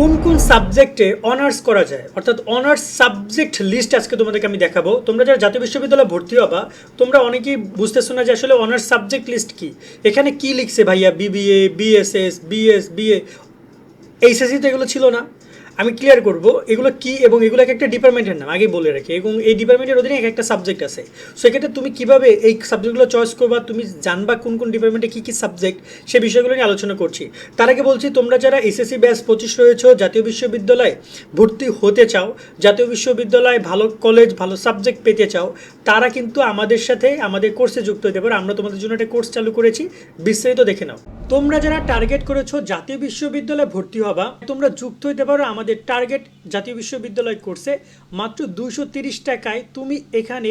কোন কোন সাবজেক্টে অনার্স করা যায়? অর্থাৎ অনার্স সাবজেক্ট লিস্ট আজকে তোমাদেরকে আমি দেখাবো। তোমরা যারা জাতীয় বিশ্ববিদ্যালয়ে ভর্তি হবা, তোমরা অনেকেই বুঝতেছো না যে আসলে অনার্স সাবজেক্ট লিস্ট কি? এখানে কি লিখছে ভাইয়া? BBA BSS BS BA HSC তো এগুলো ছিল না। আমি ক্লিয়ার করব, এগুলো কি এবং এগুলো এক একটা ডিপার্টমেন্টের নাম আগে বলে রাখি। এবং এই ডিপার্টমেন্টের অধীনে এক একটা সাবজেক্ট আছে। সেক্ষেত্রে তুমি কীভাবে এই সাবজেক্টগুলো চয়েস করবা, তুমি জানবা কোন কোন ডিপার্টমেন্টে কী কী সাবজেক্ট সে বিষয়গুলো নিয়ে আলোচনা করছি। তার আগে বলছি, তোমরা যারা এসএসসি ব্যাস পঁচিশ রয়েছো, জাতীয় বিশ্ববিদ্যালয়ে ভর্তি হতে চাও, জাতীয় বিশ্ববিদ্যালয়ে ভালো কলেজ ভালো সাবজেক্ট পেতে চাও, তারা কিন্তু আমাদের সাথে, আমাদের কোর্সে যুক্ত হতে পারো। আমরা তোমাদের জন্য একটা কোর্স চালু করেছি, বিস্তারিত দেখে নাও। তোমরা যারা টার্গেট করেছ, জাতীয় বিশ্ববিদ্যালয়ে ভর্তি হবা তোমরা যুক্ত হইতে পারো আমাদের টার্গেট জাতীয় বিশ্ববিদ্যালয় কোর্সে মাত্র দুইশো টাকায় তুমি এখানে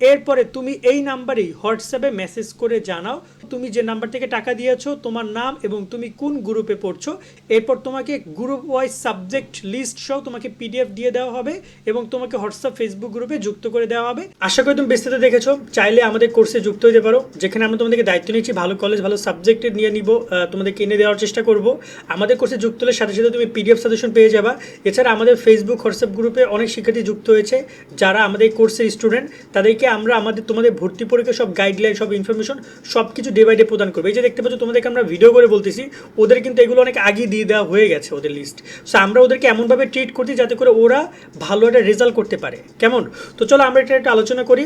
এরপরে তুমি এই নাম্বারেই হোয়াটসঅ্যাপে মেসেজ করে জানাও তুমি যে নাম্বার থেকে টাকা দিয়েছ তোমার নাম এবং তুমি কোন গ্রুপে পড়ছো। এরপর তোমাকে গ্রুপ ওয়াইজ সাবজেক্ট লিস্ট সহ তোমাকে পিডিএফ দিয়ে দেওয়া হবে এবং তোমাকে হোয়াটসঅ্যাপ ফেসবুক গ্রুপে যুক্ত করে দেওয়া হবে। আশা করি তুমি বিস্তারিত দেখেছ। চাইলে আমাদের কোর্সে যুক্ত হতে পারো যেখানে আমরা তোমাদেরকে দায়িত্ব নিচ্ছি ভালো কলেজ ভালো সাবজেক্টে নিয়ে নিব আহ, তোমাদেরকে এনে দেওয়ার চেষ্টা করব। আমাদের কোর্সে যুক্ত হলে সাথে সাথে তুমি পিডিএফ সাজেশন পেয়ে যাবা। এছাড়া আমাদের ফেসবুক হোয়াটসঅ্যাপ গ্রুপে অনেক শিক্ষার্থী যুক্ত হয়েছে যারা আমাদের কোর্সের স্টুডেন্ট তাদেরকে আমরা আমাদের, তোমাদের ভর্তি পরীক্ষা, সব গাইডলাইন সব ইনফরমেশন সব কিছু ডে বাই ডে প্রদান করবে। এই যে দেখতে পাচ্ছ, তোমাদেরকে আমরা ভিডিও করে বলতেছি, ওদের কিন্তু এগুলো অনেক আগে দিয়ে দেওয়া হয়ে গেছে ওদের লিস্ট সো আমরা ওদেরকে এমনভাবে ট্রিট করছি যাতে করে ওরা ভালো একটা রেজাল্ট করতে পারে। কেমন? তো চলো আমরা এটা একটা আলোচনা করি।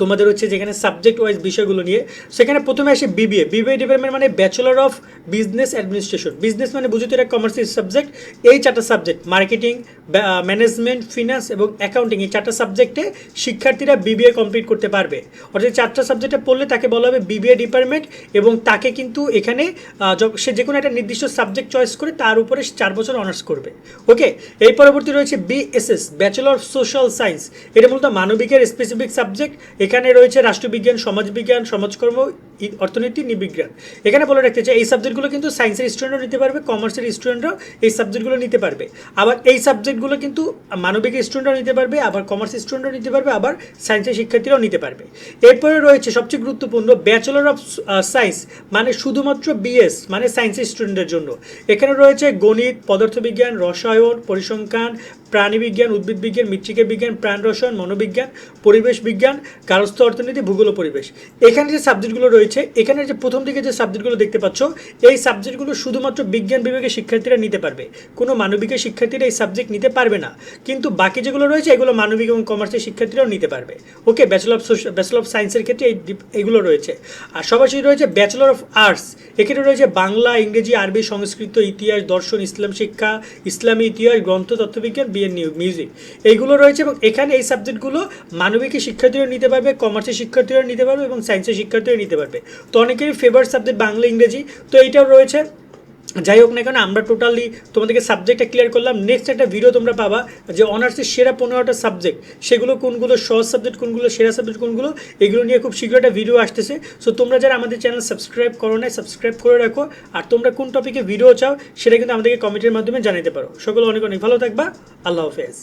তোমাদের হচ্ছে যেখানে সাবজেক্ট ওয়াইজ বিষয়গুলো নিয়ে, সেখানে প্রথমে আসে বিবিএ বিবিএ ডিপার্টমেন্ট মানে bachelor of business administration business মানে বুঝতে এটা কমার্সের সাবজেক্ট এই চারটা সাবজেক্ট মার্কেটিং ম্যানেজমেন্ট ফিনান্স এবং অ্যাকাউন্টিং এই চারটা সাবজেক্টে শিক্ষার্থীরা বিবিএ কমপ্লিট করতে পারবে। অর্থাৎ চারটা সাবজেক্টে পড়লে তাকে বলা হবে বিবিএ ডিপার্টমেন্ট এবং তাকে কিন্তু এখানে সে যে কোনো একটা নির্দিষ্ট সাবজেক্ট চয়েস করে তার উপরে চার বছর অনার্স করবে। ওকে? এই পরবর্তী রয়েছে BSS bachelor of social science এটা মূলত মানবিকের স্পেসিফিক সাবজেক্ট এখানে রয়েছে রাষ্ট্রবিজ্ঞান, সমাজবিজ্ঞান, সমাজকর্ম অর্থনীতি, নিবিজ্ঞান। এখানে বলে রাখতে চাই, এই সাবজেক্টগুলো কিন্তু সায়েন্সের স্টুডেন্টরাও নিতে পারবে, কমার্সের স্টুডেন্টরাও এই সাবজেক্টগুলো নিতে পারবে। আবার এই সাবজেক্টগুলো কিন্তু মানবিক স্টুডেন্টরাও নিতে পারবে, আবার কমার্স স্টুডেন্টরাও নিতে পারবে, আবার সায়েন্সের শিক্ষার্থীরাও নিতে পারবে। এরপরে রয়েছে সবচেয়ে গুরুত্বপূর্ণ ব্যাচেলর অফ সায়েন্স মানে শুধুমাত্র বিএস মানে সায়েন্সের স্টুডেন্টের জন্য। এখানে রয়েছে গণিত, পদার্থবিজ্ঞান, রসায়ন, পরিসংখ্যান প্রাণীবিজ্ঞান উদ্ভিদ বিজ্ঞান মৃত্তিকা বিজ্ঞান, প্রাণ রসায়ন, মনোবিজ্ঞান, পরিবেশ বিজ্ঞান, কারস্থ অর্থনীতি, ভূগোল পরিবেশ। এখানে যে সাবজেক্টগুলো রয়েছে, এখানে যে প্রথম দিকে যে সাবজেক্টগুলো দেখতে পাচ্ছ, এই সাবজেক্টগুলো শুধুমাত্র বিজ্ঞান বিভাগের শিক্ষার্থীরা নিতে পারবে। কোনো মানবিকের শিক্ষার্থীরা এই সাবজেক্ট নিতে পারবে না। কিন্তু বাকি যেগুলো রয়েছে, এগুলো মানবিক এবং কমার্সের শিক্ষার্থীরাও নিতে পারবে। Okay bachelor of bachelor of সায়েন্সের ক্ষেত্রে এই এগুলো রয়েছে। আর সরাসরি রয়েছে ব্যাচেলর অফ আর্টস এখানে রয়েছে বাংলা, ইংরেজি, আরবি, সংস্কৃত, ইতিহাস, দর্শন, ইসলাম শিক্ষা, ইসলামী ইতিহাস, গ্রন্থ তত্ত্ববিজ্ঞান বিএন মিউজিক এইগুলো রয়েছে এবং এখানে এই সাবজেক্টগুলো মানবিকের শিক্ষার্থীরা নিতে পারবে কমার্সের শিক্ষার্থীরা নিতে পারবে এবং সায়েন্সের শিক্ষার্থীরা নিতে পারবে। তো অনেকেরই ফেভারিট সাবজেক্ট বাংলা, ইংরেজি। তো এইটাও রয়েছে। যাই হোক না কেন, আমরা টোটালি তোমাদেরকে সাবজেক্টটা ক্লিয়ার করলাম। নেক্সট একটা ভিডিও তোমরা পাবা, যে অনার্সের সেরা পনেরোটা সাবজেক্ট সেগুলো কোনগুলো, সহজ সাবজেক্ট কোনগুলো, সেরা সাবজেক্ট কোনগুলো, এগুলো নিয়ে খুব শীঘ্র একটা ভিডিও আসতেছে। সো তোমরা যারা আমাদের চ্যানেল সাবস্ক্রাইব করো না সাবস্ক্রাইব করে রাখো। আর তোমরা কোন টপিকে ভিডিও চাও, সেটা কিন্তু আমাদেরকে কমেন্টের মাধ্যমে জানাতে পারো। সকলে অনেক অনেক ভালো থাকবা। আল্লাহ হাফেজ।